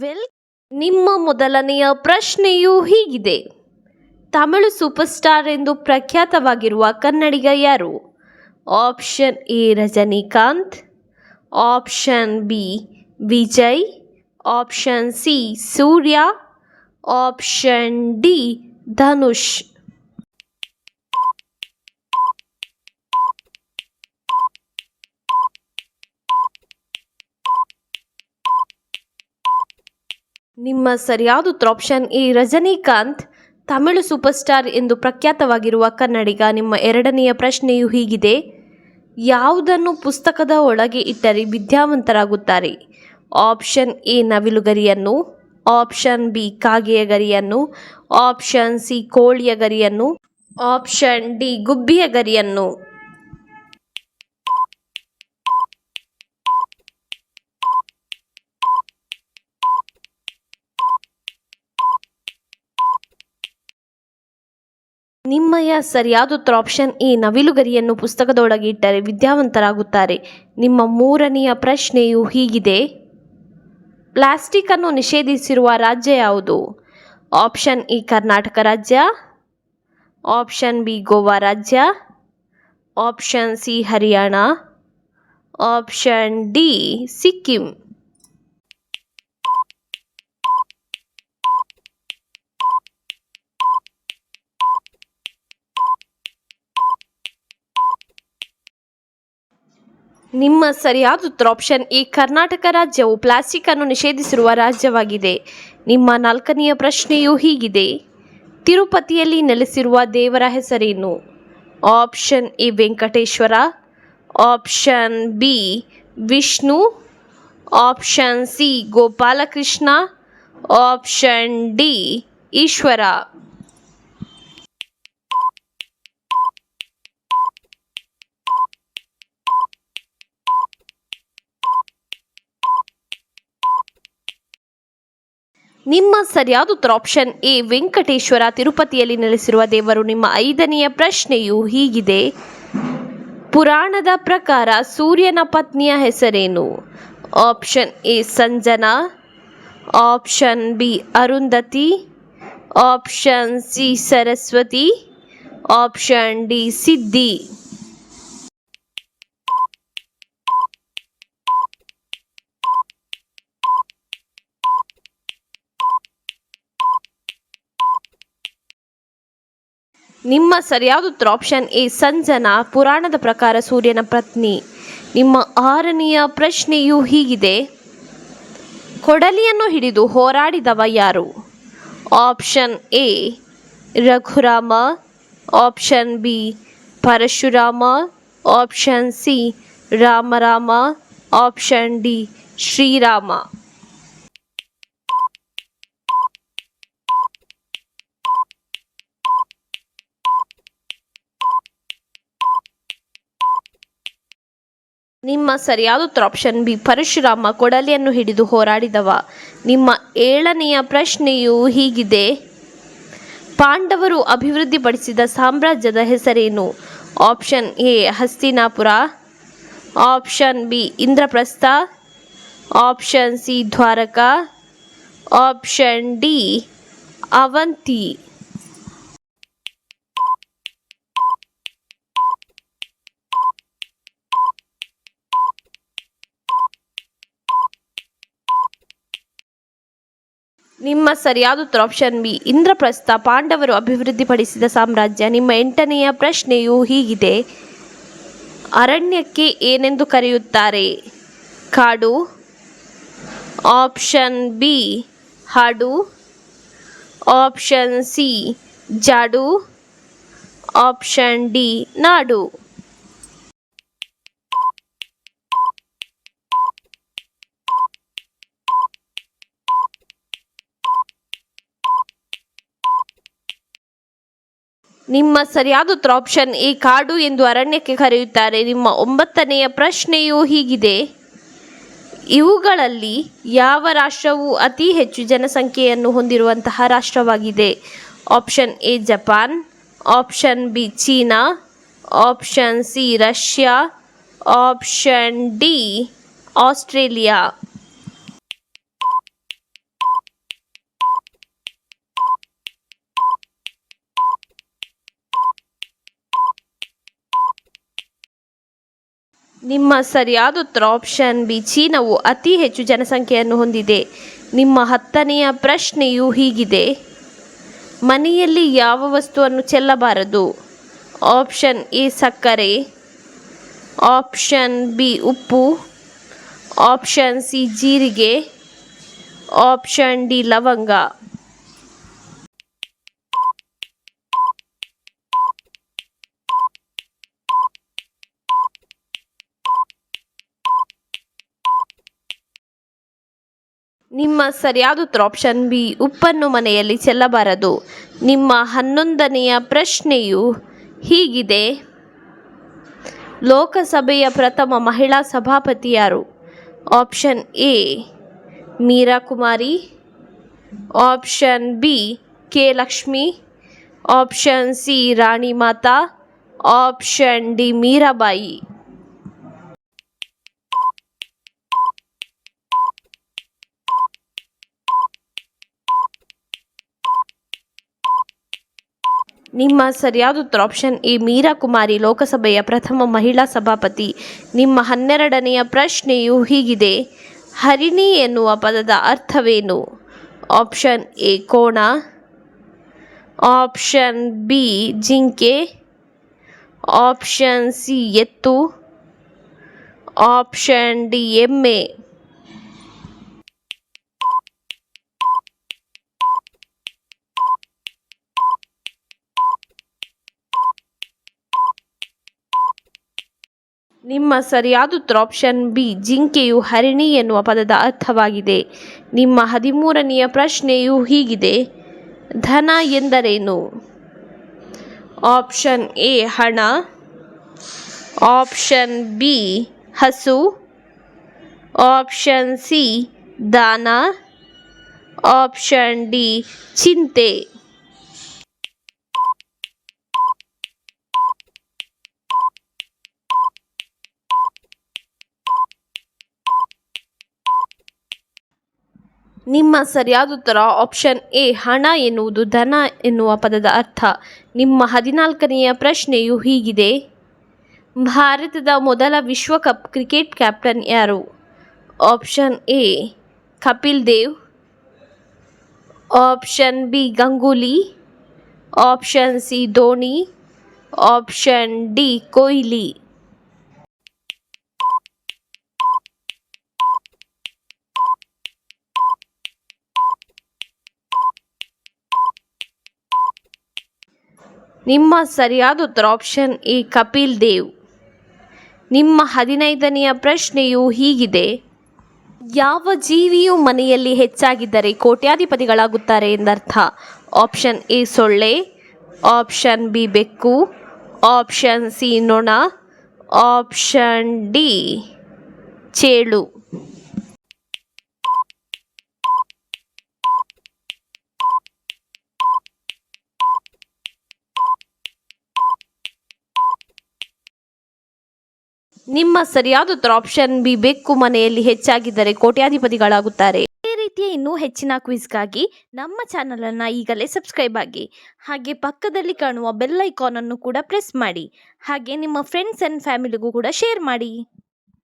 Well ನಿಮ್ಮ ಮೊದಲನೆಯ ಪ್ರಶ್ನೆಯು ಹೀಗಿದೆ. ತಮಿಳು ಸೂಪರ್ ಸ್ಟಾರ್ ಎಂದು ಪ್ರಖ್ಯಾತವಾಗಿರುವ ಕನ್ನಡಿಗ ಯಾರು? Option A Rajinikanth option B Vijay option C Suriya option D Dhanush. ನಿಮ್ಮ ಸರಿಯಾದ ಉತ್ತರ ಈ ರಜನಿಕಾಂತ್, ತಮಿಳು ಸೂಪರ್ ಸ್ಟಾರ್ ಎಂದು ಪ್ರಖ್ಯಾತವಾಗಿರುವ ಕನ್ನಡಿಗ. ನಿಮ್ಮ ಎರಡನೆಯ ಪ್ರಶ್ನೆಯು ಹೀಗಿದೆ. ಯಾವುದನ್ನು ಪುಸ್ತಕದ ಒಳಗೆ ಇಟ್ಟರೆ ವಿದ್ಯಾವಂತರಾಗುತ್ತಾರೆ? ಆಪ್ಷನ್ ಎ, ನವಿಲುಗರಿಯನ್ನು. ಆಪ್ಷನ್ ಬಿ ಕಾಗೆಯ ಗರಿಯನ್ನು ಆಪ್ಷನ್ ಸಿ ಕೋಳಿಯ ಗರಿಯನ್ನು ಆಪ್ಷನ್ ಡಿ ಗುಬ್ಬಿಯ ಗರಿಯನ್ನು ನಿಮ್ಮಯ ಸರಿಯಾದ ಉತ್ತರ ಆಪ್ಷನ್ ಎ ನವಿಲುಗರಿಯನ್ನು ಪುಸ್ತಕದೊಳಗೆ ಇಟ್ಟರೆ ವಿದ್ಯಾವಂತರಾಗುತ್ತಾರೆ. ನಿಮ್ಮ ಮೂರನೆಯ ಪ್ರಶ್ನೆಯು ಹೀಗಿದೆ. ಪ್ಲಾಸ್ಟಿಕ್ ಅನ್ನು ನಿಷೇಧಿಸಿರುವ ರಾಜ್ಯ ಯಾವುದು? ಆಪ್ಷನ್ ಇ ಕರ್ನಾಟಕ ರಾಜ್ಯ ಆಪ್ಷನ್ ಬಿ ಗೋವಾ ರಾಜ್ಯ option C Haryana option D Sikkim. ನಿಮ್ಮ ಸರಿಯಾದ ಉತ್ತರ ಆಪ್ಷನ್ ಎ ಕರ್ನಾಟಕ ರಾಜ್ಯವು ಪ್ಲಾಸ್ಟಿಕ್ ಅನ್ನು ನಿಷೇಧಿಸಿರುವ ರಾಜ್ಯವಾಗಿದೆ. ನಿಮ್ಮ ನಾಲ್ಕನೆಯ ಪ್ರಶ್ನೆಯು ಹೀಗಿದೆ. ತಿರುಪತಿಯಲ್ಲಿ ನೆಲೆಸಿರುವ ದೇವರ ಹೆಸರೇನು? Option A Venkateshwara option B Vishnu option C Gopalakrishna option D Ishwara. ನಿಮ್ಮ ಸರಿಯಾದ ಉತ್ತರ ಆಪ್ಷನ್ ಎ ವೆಂಕಟೇಶ್ವರ ತಿರುಪತಿಯಲ್ಲಿ ನೆಲೆಸಿರುವ ದೇವರು. ನಿಮ್ಮ ಐದನೆಯ ಪ್ರಶ್ನೆಯು ಹೀಗಿದೆ. ಪುರಾಣದ ಪ್ರಕಾರ ಸೂರ್ಯನ ಪತ್ನಿಯ ಹೆಸರೇನು? Option A Sanjana. Option B Arundhati. Option C Saraswati. Option D Siddhi. ನಿಮ್ಮ ಸರಿಯಾದ ಉತ್ತರ ಆಪ್ಷನ್ ಎ ಸಂಜನಾ, ಪುರಾಣದ ಪ್ರಕಾರ ಸೂರ್ಯನ ಪತ್ನಿ. ನಿಮ್ಮ ಆರನೆಯ ಪ್ರಶ್ನೆಯು ಹೀಗಿದೆ. ಕೊಡಲಿಯನ್ನು ಹಿಡಿದು ಹೋರಾಡಿದವ ಯಾರು? Option A Raghurama. Option B Parashurama. Option C Ramarama. Option D Shrirama. ನಿಮ್ಮ ಸರಿಯಾದ ಉತ್ತರ ಆಪ್ಷನ್ ಬಿ ಪರಶುರಾಮ ಕೊಡಲಿಯನ್ನು ಹಿಡಿದು ಹೋರಾಡಿದವ. ನಿಮ್ಮ ಏಳನೆಯ ಪ್ರಶ್ನೆಯು ಹೀಗಿದೆ. ಪಾಂಡವರು ಅಭಿವೃದ್ಧಿಪಡಿಸಿದ ಸಾಮ್ರಾಜ್ಯದ ಹೆಸರೇನು? Option A Hastinapura. Option B Indraprastha. Option C Dwaraka. Option D Avanti. ನಿಮ್ಮ ಸರಿಯಾದ ಉತ್ತರ ಆಪ್ಷನ್ ಬಿ ಇಂದ್ರಪ್ರಸ್ಥ ಪಾಂಡವರು ಅಭಿವೃದ್ಧಿಪಡಿಸಿದ ಸಾಮ್ರಾಜ್ಯ. ನಿಮ್ಮ ಎಂಟನೆಯ ಪ್ರಶ್ನೆಯು ಹೀಗಿದೆ. ಅರಣ್ಯಕ್ಕೆ ಏನೆಂದು ಕರೆಯುತ್ತಾರೆ? ಕಾಡು. ಆಪ್ಷನ್ ಬಿ ಹಾಡು. ಆಪ್ಷನ್ ಸಿ ಜಾಡು. ಆಪ್ಷನ್ ಡಿ ನಾಡು. ನಿಮ್ಮ ಸರಿಯಾದ ಉತ್ತರ ಆಪ್ಷನ್ ಎ ಕಾಡು ಎಂದು ಅರಣ್ಯಕ್ಕೆ ಕರೆಯುತ್ತಾರೆ. ನಿಮ್ಮ ಒಂಬತ್ತನೆಯ ಪ್ರಶ್ನೆಯು ಹೀಗಿದೆ. ಇವುಗಳಲ್ಲಿ ಯಾವ ರಾಷ್ಟ್ರವು ಅತಿ ಹೆಚ್ಚು ಜನಸಂಖ್ಯೆಯನ್ನು ಹೊಂದಿರುವಂತಹ ರಾಷ್ಟ್ರವಾಗಿದೆ? Option A Japan option B China option C Russia option D Australia. ನಿಮ್ಮ ಸರಿಯಾದ ಉತ್ತರ ಆಪ್ಷನ್ ಬಿ ಚೀನಾವು ಅತಿ ಹೆಚ್ಚು ಜನಸಂಖ್ಯೆಯನ್ನು ಹೊಂದಿದೆ. ನಿಮ್ಮ ಹತ್ತನೆಯ ಪ್ರಶ್ನೆಯು ಹೀಗಿದೆ. ಮನೆಯಲ್ಲಿ ಯಾವ ವಸ್ತುವನ್ನು ಚೆಲ್ಲಬಾರದು? ಆಪ್ಷನ್ ಎ ಸಕ್ಕರೆ. ಆಪ್ಷನ್ ಬಿ ಉಪ್ಪು. ಆಪ್ಷನ್ ಸಿ ಜೀರಿಗೆ. ಆಪ್ಷನ್ ಡಿ ಲವಂಗ. ನಿಮ್ಮ ಸರಿಯಾದ ಉತ್ತರ ಆಪ್ಷನ್ ಬಿ ಉಪ್ಪನ್ನು ಮನೆಯಲ್ಲಿ ಚೆಲ್ಲಬಾರದು. ನಿಮ್ಮ ಹನ್ನೊಂದನೆಯ ಪ್ರಶ್ನೆಯು ಹೀಗಿದೆ. ಲೋಕಸಭೆಯ ಪ್ರಥಮ ಮಹಿಳಾ ಸಭಾಪತಿ ಯಾರು option A Meera Kumari. Option B K Lakshmi. Option C Rani Mata. Option D Meerabai. ನಿಮ್ಮ ಸರಿಯಾದ ಉತ್ತರ ಆಪ್ಷನ್ ಎ ಮೀರಾ ಕುಮಾರಿ ಲೋಕಸಭೆಯ ಪ್ರಥಮ ಮಹಿಳಾ ಸಭಾಪತಿ. ನಿಮ್ಮ ಹನ್ನೆರಡನೆಯ ಪ್ರಶ್ನೆಯು ಹೀಗಿದೆ. ಹರಿಣಿ ಎನ್ನುವ ಪದದ ಅರ್ಥವೇನು? ಆಪ್ಷನ್ ಎ, ಕೋಣ. ಆಪ್ಷನ್ ಬಿ, ಜಿಂಕೆ. ಆಪ್ಷನ್ ಸಿ, ಎತ್ತು. ಆಪ್ಷನ್ ಡಿ, ಎಮ್ಮೆ. ನಿಮ್ಮ ಸರಿಯಾದ ಉತ್ತರ ಆಪ್ಷನ್ ಬಿ ಜಿಂಕೆಯು ಹರಿಣಿ ಎನ್ನುವ ಪದದ ಅರ್ಥವಾಗಿದೆ. ನಿಮ್ಮ ಹದಿಮೂರನೆಯ ಪ್ರಶ್ನೆಯು ಹೀಗಿದೆ. ಧನ ಎಂದರೇನು? ಆಪ್ಷನ್ ಎ ಹಣ. ಆಪ್ಷನ್ ಬಿ ಹಸು. ಆಪ್ಷನ್ ಸಿ ದಾನ. ಆಪ್ಷನ್ ಡಿ ಚಿಂತೆ. ನಿಮ್ಮ ಸರಿಯಾದ ಉತ್ತರ ಆಪ್ಷನ್ ಎ ಹಣ ಎನ್ನುವುದು ಧನ ಎನ್ನುವ ಪದದ ಅರ್ಥ. ನಿಮ್ಮ ಹದಿನಾಲ್ಕನೆಯ ಪ್ರಶ್ನೆಯು ಹೀಗಿದೆ. ಭಾರತದ ಮೊದಲ ವಿಶ್ವಕಪ್ ಕ್ರಿಕೆಟ್ ಕ್ಯಾಪ್ಟನ್ ಯಾರು? Option A Kapil Dev. Option B Ganguly. Option C Dhoni. Option D Kohli. ನಿಮ್ಮ ಸರಿಯಾದ ಉತ್ತರ ಆಪ್ಷನ್ ಎ ಕಪಿಲ್ ದೇವ್. ನಿಮ್ಮ ಹದಿನೈದನೆಯ ಪ್ರಶ್ನೆಯು ಹೀಗಿದೆ. ಯಾವ ಜೀವಿಯು ಮನೆಯಲ್ಲಿ ಹೆಚ್ಚಾಗಿದ್ದರೆ ಕೋಟ್ಯಾಧಿಪತಿಗಳಾಗುತ್ತಾರೆ ಎಂದರ್ಥ? ಆಪ್ಷನ್ ಎ ಸೊಳ್ಳೆ ಆಪ್ಷನ್ ಬಿ ಬೆಕ್ಕು ಆಪ್ಷನ್ ಸಿ ನೊಣ ಆಪ್ಷನ್ ಡಿ ಚೇಳು. ನಿಮ್ಮ ಸರಿಯಾದ ಉತ್ತರ ಆಪ್ಷನ್ ಬಿ ಬೆಕ್ಕು ಮನೆಯಲ್ಲಿ ಹೆಚ್ಚಾಗಿದ್ದರೆ ಕೋಟ್ಯಾಧಿಪತಿಗಳಾಗುತ್ತಾರೆ. ಇದೇ ರೀತಿಯ ಇನ್ನೂ ಹೆಚ್ಚಿನ ಕ್ವಿಜ್ಗಾಗಿ ನಮ್ಮ ಚಾನಲನ್ನು ಈಗಲೇ ಸಬ್ಸ್ಕ್ರೈಬ್ ಆಗಿ. ಹಾಗೆ ಪಕ್ಕದಲ್ಲಿ ಕಾಣುವ ಬೆಲ್ ಐಕಾನ್ ಅನ್ನು ಕೂಡ ಪ್ರೆಸ್ ಮಾಡಿ. ಹಾಗೆ ನಿಮ್ಮ ಫ್ರೆಂಡ್ಸ್ ಆ್ಯಂಡ್ ಫ್ಯಾಮಿಲಿಗೂ ಕೂಡ ಶೇರ್ ಮಾಡಿ.